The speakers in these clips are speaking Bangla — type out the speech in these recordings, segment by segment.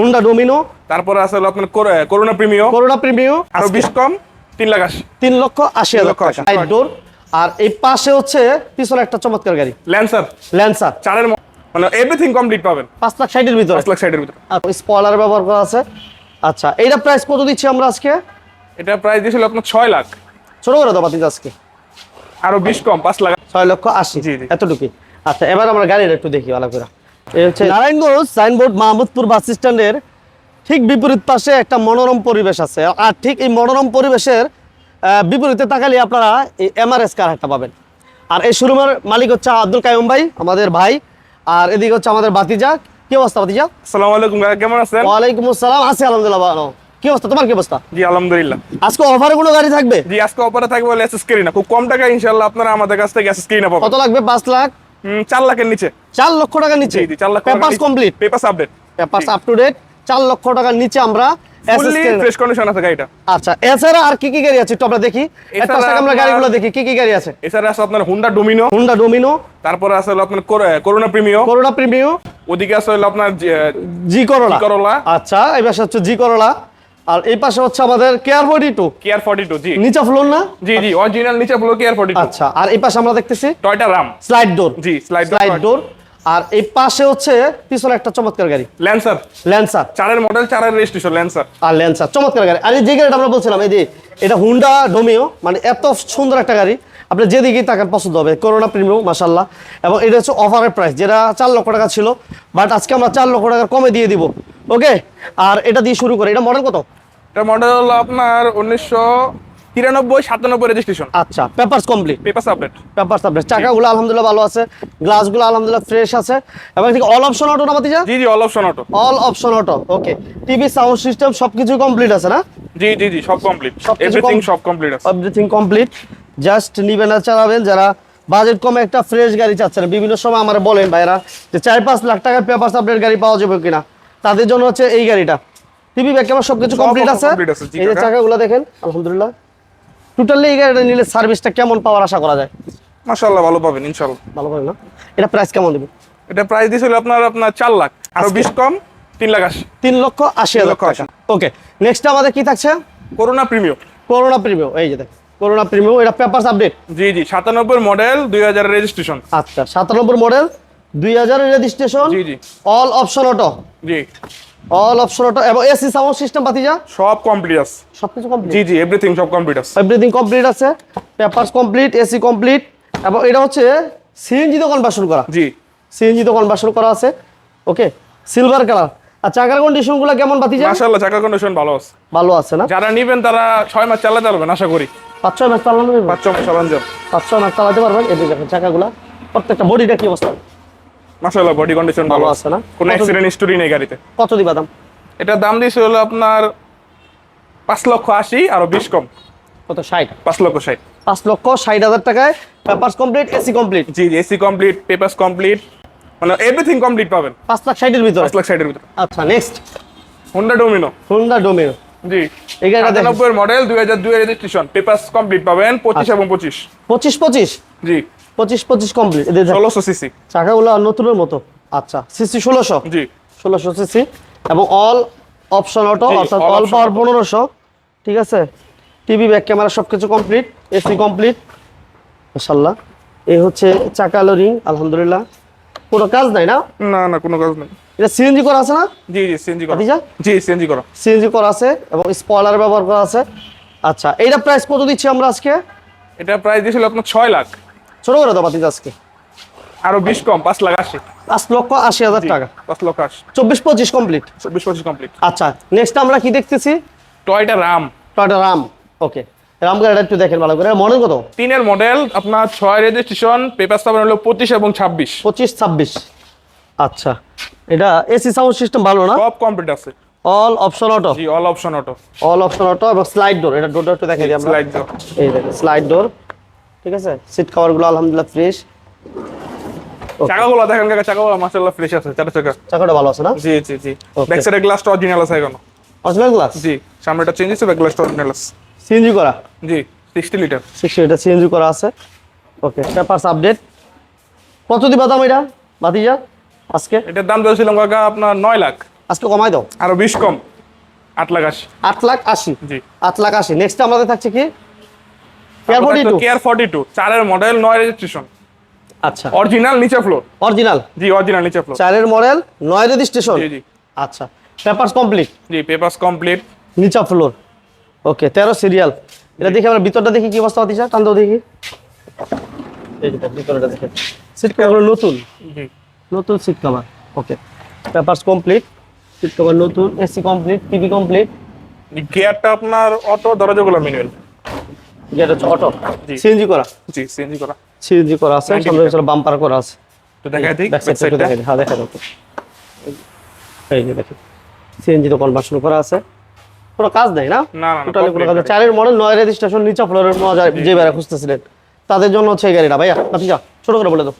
হুন্ডা ডোমিনো তারপরে আছে আপনার করোনা প্রিমিও করোনা প্রিমিও আরও বিশ কম তিন লাখ আশি। তিন লক্ষ আশি হাজার টাকা। ডোর আর এই পাশে হচ্ছে পিছনে একটা চমৎকার গাড়ি। ল্যান্সার ল্যান্সার চারের মানে এভরিথিং কমপ্লিট পাবেন। পাঁচ লাখ ষাটের ভিতরে। পাঁচ লাখ ষাটের ভিতরে। স্পয়লার ব্যবহার করা আছে। আচ্ছা এইটা প্রাইস কত দিচ্ছি আমরা আজকে? এটা প্রাইস দিয়েছিল আপনার ছয় লাখ। ছোট করে দাও বাতিজ আজকে। আরও বিশ কম পাঁচ লাখ। ছয় লক্ষ আশি। এতটুকুই। আচ্ছা এবার আমরা গাড়িটা একটু দেখি ভালো করে। নারায়ণগঞ্জ সাইনবোর্ড মাহমুদপুর বাস স্ট্যান্ডের ঠিক বিপরীত পাশে একটা মনোরম পরিবেশ আছে। আর ঠিক এই মনোরম পরিবেশের বিপরীতে তাকালে আপনারা এই এমআরএস কার একটা পাবেন। আর এই শোরুমের মালিক হচ্ছে আব্দুল কায়ুম ভাই আমাদের ভাই। আর এদিকে হচ্ছে আমাদের বাতিজা কি অবস্থা বাতিজা আসসালামু আলাইকুম কেমন আছেন? ওয়ালাইকুম আসসালাম আছি আলহামদুলিল্লাহ ভালো। কি অবস্থা তোমার কি অবস্থা? জি আলহামদুলিল্লাহ। আজকে অফারে কোনো গাড়ি থাকবে? জি আজকে অপারে থাকবে এসএস না। খুব কম টাকা ইনশাআল্লাহ আপনারা আমাদের কাছ থেকে এসএস কিনে পাবেন। কত লাগবে? পাঁচ লাখ। হুম, চার লাখের নিচে। চার লক্ষ টাকা নিচে। চার lakh papers complete papers update papers up to date চার লক্ষ টাকার নিচে আমরা ফুললি ফ্রেশ কন্ডিশন আছে গাড়িটা। আচ্ছা এছাড়া আর কি কি গাড়ি আছে? একটু আমরা দেখি। আমরা গাড়িগুলো দেখি। কি কি গাড়ি আছে? এছাড়া আছে আপনার হুন্ডা ডোমিনো হুন্ডা ডোমিনো তারপরে আছে হলো আপনার কোর- করোনা প্রিমিও করোনা প্রিমিও ওদিকে আছে হলো আপনার জি করোলা করোলা আচ্ছা পাশে হচ্ছে জি করোলা আর এই পাশে হচ্ছে আমাদের care forty two care forty two জি। নিচা ফ্লোর না? জি জি অরিজিনাল নিচে বলো কেয়ার ফর্টি টু আচ্ছা আর এই পাশে আমরা দেখতেছি Toyota Raum slide door G slide slide door আর এই পাশে হচ্ছে পিছনে একটা চমৎকার গাড়ি। ল্যান্সার ল্যান্সার চারের মডেল চারের রেজিস্ট্রেশন ল্যান্সার আর ল্যান্সার চমৎকার গাড়ি। আর এই যে গাড়িটা আমরা বলছিলাম এই যে এটা হুন্ডা ডোমিও মানে এত সুন্দর একটা গাড়ি। আপনি যেদিকেই তাকান পছন্দ হবে। করোনা প্রিমিয়াম মাসাল্লাহ এবং এটা হচ্ছে অফারের প্রাইস যেটা চার লক্ষ টাকা ছিল। বাট আজকে আমরা চার লক্ষ টাকা কমে দিয়ে দিব। ওকে আর এটা দিয়ে শুরু করে। এটা মডেল কত? এটা মডেল হলো আপনার উনিশশো তিরানব্বই সাতানব্বই রেজিস্ট্রেশন আচ্ছা papers complete papers update papers update চাকাগুলো আলহামদুলিল্লাহ ভালো আছে গ্লাসগুলো আলহামদুলিল্লাহ ফ্রেশ আছে। এবং ঠিক অল অপশন অটো না পাতিজা জি জি all option auto all option auto okay TV sound system সবকিছু কমপ্লিট আছে না? জি জি জি সব কমপ্লিট এভরিথিং সব কমপ্লিট আছে। এভরিথিং কমপ্লিট জাস্ট নিবেন আর চালাবেন। যারা বাজেট কমে একটা ফ্রেশ গাড়ি চাচ্ছেন বিভিন্ন সময় আমার বলেন ভাইরা যে চার পাঁচ লাখ টাকার পেপার আপডেট গাড়ি পাওয়া যাবে কিনা। তাদের জন্য হচ্ছে এই গাড়িটা। টিভি ব্যাক ক্যামেরা সবকিছু কমপ্লিট আছে। এই যে চাকাগুলো দেখেন আলহামদুলিল্লাহ। টোটালি এই গাড়িটা নিলে সার্ভিসটা কেমন পাওয়ার আশা করা যায়? মাশাআল্লাহ ভালো পাবেন ইনশাআল্লাহ। ভালো পাবে না? এটা প্রাইস কেমন দেবে? এটা প্রাইস দিয়েছিল আপনার আপনার চার লাখ। আরও বিশ কম তিন লাখ আশি। তিন লক্ষ আশি হাজার লক্ষ টাকা। ওকে নেক্সট আমাদের কি থাকছে? করোনা প্রিমিও করোনা প্রিমিয়াম এই যে দেখ করোনা প্রিমিয়াম এটা পেপারস আপডেট জি জি সাতানব্বই মডেল দুই হাজার রেজিস্ট্রেশন আচ্ছা সাতানব্বই মডেল দুই হাজারের রেজিস্ট্রেশন জি জি। অল অপশন অটো জি। অল অপশন অটো এবং এসি সাউন্ড সিস্টেম পাতিজা সব কমপ্লিট আছে। সবকিছু কমপ্লিট জি জি এভরিথিং সব কমপ্লিট আছে। এভরিথিং কমপ্লিট আছে। পেপারস কমপ্লিট এসি কমপ্লিট এবং এটা হচ্ছে সিএনজি তো কনভার্সন করা। জি। সিএনজি তো কনভার্সন করা আছে। ওকে? সিলভার কালার আর চাকার কন্ডিশনগুলো কেমন পাতিজা মাশাআল্লাহ চাকার কন্ডিশন ভালো আছে। ভালো আছে না? যারা নিবেন তারা ছয় মাস চালাতে পারবেন আশা করি। পাঁচ ছয় মাস চালানো যাবে? পাঁচ ছ মাস সরঞ্জাম পাঁচ ছয় মাস চালাতে পারবেন। এই দেখেন চাকাগুলা প্রত্যেকটা বডিটা কি অবস্থা? মাশাআল্লাহ বডি কন্ডিশন ভালো আছে। না? কোনো অ্যাক্সিডেন্ট হিস্টোরি নেই গাড়িতে। কত দিবা দাম? এটার দাম দিয়েছে হলো আপনার পাঁচ লক্ষ আশি আরও বিশ কম। কত ষাট? পাঁচ লক্ষ ষাট। পাঁচ লক্ষ ষাট হাজার টাকায় পেপারস কমপ্লিট এসি কমপ্লিট জি এসি কমপ্লিট পেপারস কমপ্লিট মানে এভরিথিং কমপ্লিট পাবেন। পাঁচ লাখ ষাটের ভিতরে? পাঁচ লাখ ষাটের ভিতরে। আচ্ছা next Honda Domino Honda Domino জি। এই গাড়িটা দেখেন। মডেল দুই হাজার দুই রেজিস্ট্রেশন পেপারস কমপ্লিট পাবেন পঁচিশ এবং পঁচিশ। পঁচিশ পঁচিশ? জি। পঁচিশ পঁচিশ কমপ্লিট এদের ষোলোশো সিসি চাকাগুলো নতুনের মতো। আচ্ছা সিসি ষোলোশো? জি। ষোলোশো সিসি এবং অল অপশন অটো অর্থাৎ অল পাওয়ার পনেরোশো। ঠিক আছে? টিভি ব্যাক ক্যামেরা সব কিছু কমপ্লিট এসি কমপ্লিট মাসাল্লাহ এই হচ্ছে চাকা লোরিং আলহামদুলিল্লাহ। কোনো কাজ নাই না? না না কোনো কাজ নেই। এটা সিএনজি করা আছে না? জি জি সিএনজি করা। জি সিএনজি করা। সিএনজি করা আছে এবং স্পয়লার ব্যবহার করা আছে। আচ্ছা এইটা প্রাইস কত দিচ্ছি আমরা আজকে? এটা প্রাইস দিয়েছিল আপনার ছয় লাখ। ছোট করে দাও ভাতিজা আজকে। আরও বিশ কম পাঁচ লাখ আশি। পাঁচ লক্ষ আশি হাজার জি, টাকা। পাঁচ লক্ষ আশি। চব্বিশ পঁচিশ কমপ্লিট চব্বিশ পঁচিশ কমপ্লিট আচ্ছা নেক্সট আমরা কি দেখতেছি? Toyota Raum. Toyota Raum okay Raum গাড়িটা একটু দেখেন ভালো করে। মডেল কত? তিনের মডেল আপনার ছয় রেজিস্ট্রেশন পেপার পাবেন হলো পঁচিশ এবং ছাব্বিশ। পঁচিশ ছাব্বিশ। আচ্ছা এটা এসি সাউন্ড সিস্টেম ভালো না? সব কমপ্লিট আছে। অল অপশন অটো জি all option auto all option auto এবং স্লাইড ডোর এটা ডোরটা একটু দেখাই দিই আমরা। স্লাইড দাও এই দেখেন স্লাইড ডোর ঠিক আছে? সিট কভারগুলো আলহামদুলিল্লাহ ফ্রেশ চাকাগুলো দেখেন কাকা চাকাগুলো মাশাআল্লাহ ফ্রেশ আছে চারটা চাকা। চাকাটা ভালো আছে না? জি জি জি. ব্যাক সাইডের গ্লাসটা অরিজিনাল আছে এখনও। অরিজিনাল গ্লাস জি সামনেটা চেঞ্জ হয়েছে ব্যাক গ্লাসটা অরিজিনাল আছে। সিএনজি করা? জি সিক্সটি লিটার সিক্সটি এটা সিএনজি করা আছে। ওকে পেপারস আপডেট কত দিবা দাম এটা ভাতিজা আজকে? এটার দাম দিয়েছিলাম কাকা আপনার নয় লাখ। আজকে কমাই দাও। আরও বিশ কম। আট লাখ আশি। আট লাখ আশি। জি। আট লাখ আশি। নেক্সট আমাদের থাকছে কি? কেয়ার ফর্টি টু চারের মডেল নয় রেজিস্ট্রেশন আচ্ছা। অরিজিনাল নিচে ফ্লোর অরিজিনাল জি অরিজিনাল নিচে ফ্লোর চারের মডেল নয় রেজিস্ট্রেশন জি জি। আচ্ছা। পেপারস কমপ্লিট জি পেপার্স কমপ্লিট নিচা ফ্লোর ওকে তেরো সিরিয়াল এটা দেখি আমরা ভিতরটা দেখি কি অবস্থা হচ্ছে টান দেখি। ভিতরটা দেখে সিট কভার নতুন? জি। নতুন seat cover okay papers complete seat cover নতুন এসি কমপ্লিট টিভি কমপ্লিট গিয়ারটা আপনার অটো দরজাগুলো ম্যানুয়াল যেটা হচ্ছে অটো সিএনজি করা। জি সিএনজি করা। সিএনজি করা আছে সামনে বাম্পার করা আছে। তো দেখাই দিই ব্যাক ব্যাক সাইডটা সাইডটা হ্যাঁ দেখা দাও এই যে দেখেন সিএনজি তো কনভার্সন করা আছে। কোনো কাজ নাই না? না, না, না, টোটালি কোনো কাজ চারের মডেল নয় রেজিস্ট্রেশন নিচা ফ্লোরের মজা যে বেড়া খুঁজতেছিলেন। তাদের জন্য হচ্ছে এই গাড়িটা ভাইয়া আপনি যা ছোট করে বলে দাও।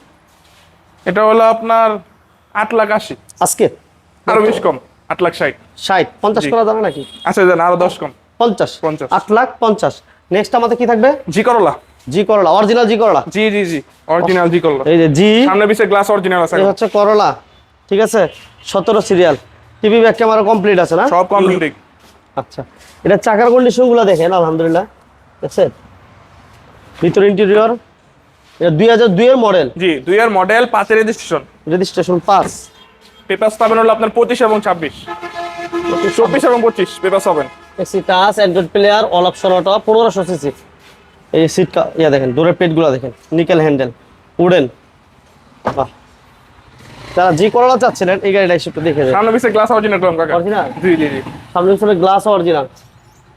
এটা হলো আপনার আট লাখ আশি। আজকে? আরও বিশ কম আট লাখ ষাট। ষাট পঞ্চাশ করা যাবে নাকি? আচ্ছা জান আরও দশ কম। পঞ্চাশ। পঞ্চাশ। আট লাখ পঞ্চাশ। নেক্সট আমাদের কি থাকবে? জি করলা জি করলা অরিজিনাল জি করলা জি জি জি অরিজিনাল জি করলা এই যে জি সামনে পিছে গ্লাস অরিজিনাল আছে এই হচ্ছে করলা ঠিক আছে? সতেরো serial TV back camera complete আছে না? সব কমপ্লিট আচ্ছা এটা চাকার কন্ডিশনগুলো দেখেন আলহামদুলিল্লাহ। দেখছেন ভিতর ইন্টেরিয়র এটা দুই হাজার দুইয়ের মডেল জি দুই এর মডেল পাঁচের রেজিস্ট্রেশন রেজিস্ট্রেশন পাস পেপার্স পাবেন হলো আপনার পঁচিশ এবং ছাব্বিশ। চব্বিশ এবং পঁচিশ পেপার্স পাবেন AC touch android player all option auto পনেরোশো সিসি এই সিট ইয়া দেখেন দূরের পেটগুলো দেখেন নিকেল হ্যান্ডেল উডেন বাহ। যারা জি করলা চাচ্ছিলেন এই গাড়িটা একটু দেখে দেন সামনে গ্লাস অরিজিনাল কম কাকা। Original? জি জি জি। সামনে পিছনে গ্লাস অরিজিনাল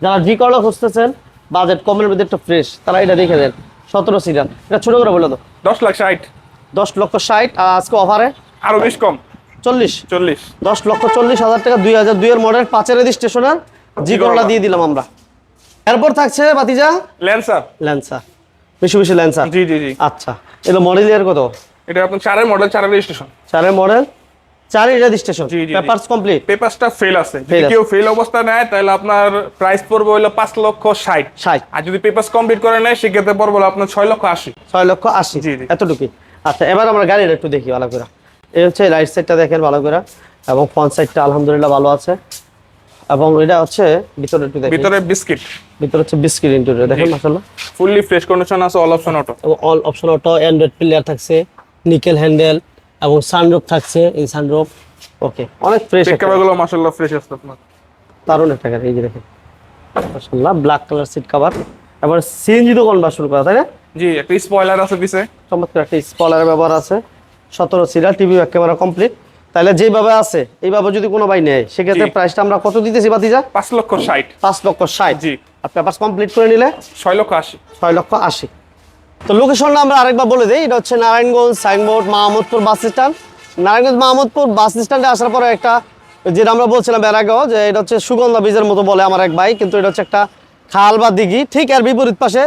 যারা জি করলা খুঁজতেছেন বাজেট কমের মধ্যে একটু ফ্রেশ তারা এটা দেখে দেন। সতেরো সিরিয়াল এটা ছোট করে বলে দাও। দশ লাখ ষাট। দশ লক্ষ ষাট আর আজকে অফারে আরও বিশ কম। চল্লিশ। চল্লিশ। দশ লক্ষ চল্লিশ হাজার টাকা দুই হাজার দুইয়ের মডেল পাঁচের রেজিস্ট্রেশনের জি করলা দিয়ে দিলাম আমরা। এরপর থাকছে বাতিজা ল্যান্সার ল্যান্সা বেশি বেশি ল্যান্সা জি জি জি। আচ্ছা এটা মডেল ইয়ার কত? এটা আপনার চারের মডেল চারের রেজিস্ট্রেশন চারের মডেল চারই রেজিস্ট্রেশন। পেপারস কমপ্লিট পেপারসটা ফেল আছে। যদি কেউ ফেল অবস্থা নেয় তাহলে আপনার প্রাইস পড়বে হলো পাঁচ লক্ষ ষাট। ষাট। আর যদি পেপারস কমপ্লিট করে নেয় সেক্ষেত্রে পড়বে হলো আপনার ছয় লক্ষ আশি। ছয় লক্ষ আশি। এতটুকুই। আচ্ছা এবার আমরা গাড়িটা একটু দেখি ভালো করে। এই হচ্ছে রাইট সাইডটা দেখেন ভালো করে। এবং ফ্রন্ট সাইডটা আলহামদুলিল্লাহ ভালো আছে। এবং এটা হচ্ছে ভিতরে একটু দেখেন। ভিতরে বিস্কিট। ভিতরে হচ্ছে বিস্কিট ইন্টেরিয়র দেখেন মাসাল্লাহ ফুললি ফ্রেশ কন্ডিশন আছে অল অপশন অটো এবং all option auto android player থাকছে নিকেল হ্যান্ডেল এবং সানরুফ থাকছে এই সানরুফ ওকে অনেক ফ্রেশ কভারগুলো মাশাআল্লাহ ফ্রেশ আছে আপনার। দারুণ একটা গাড়ি এই যে দেখেন। মাশাআল্লাহ ব্ল্যাক কালার সিট কভার এবার সিএনজি তো কনভার্সন করা তাই না? জি একটা স্পয়লার আছে পিছে। চমৎকার একটা স্পয়লার ব্যবহার আছে। সতেরো serial TV back camera complete তাহলে যেভাবে আছে এইভাবে যদি কোনো ভাই নেয় সেক্ষেত্রে। প্রাইসটা আমরা কত দিতেছি বাতিজা পাঁচ লক্ষ ষাট। পাঁচ লক্ষ ষাট। জি। আর পেপার কমপ্লিট করে নিলে? ছয় লক্ষ আশি। ছয় লক্ষ আশি। তো লোকেশনটা আমরা আরেকবার বলে দিই এটা হচ্ছে Narayanganj signboard Mahmudpur bus stand. Narayanganj Mahmudpur bus স্ট্যান্ডে আসার পরে একটা যেটা আমরা বলছিলাম এর আগেও যে এটা হচ্ছে সুগন্ধা বীজের মতো বলে আমার এক ভাই কিন্তু এটা হচ্ছে একটা খাল বা দিঘি ঠিক এর বিপরীত পাশে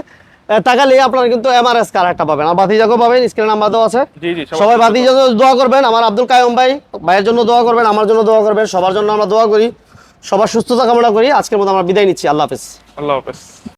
তাকালে আপনারা কিন্তু এমআরএস কার একটা পাবেন। আর বাতিজাকে পাবেন স্ক্রিনে নাম্বার দেওয়া আছে। জি জি সবাই বাতিজা দোয়া করবেন। আমার আব্দুল কায়ম ভাই ভাইয়ের জন্য দোয়া করবেন আমার জন্য দোয়া করবেন সবার জন্য আমরা দোয়া করি। সবার সুস্থতা কামনা করি। আজকের মতো আমরা বিদায় নিচ্ছি। আল্লাহ হাফেজ। আল্লাহ হাফেজ।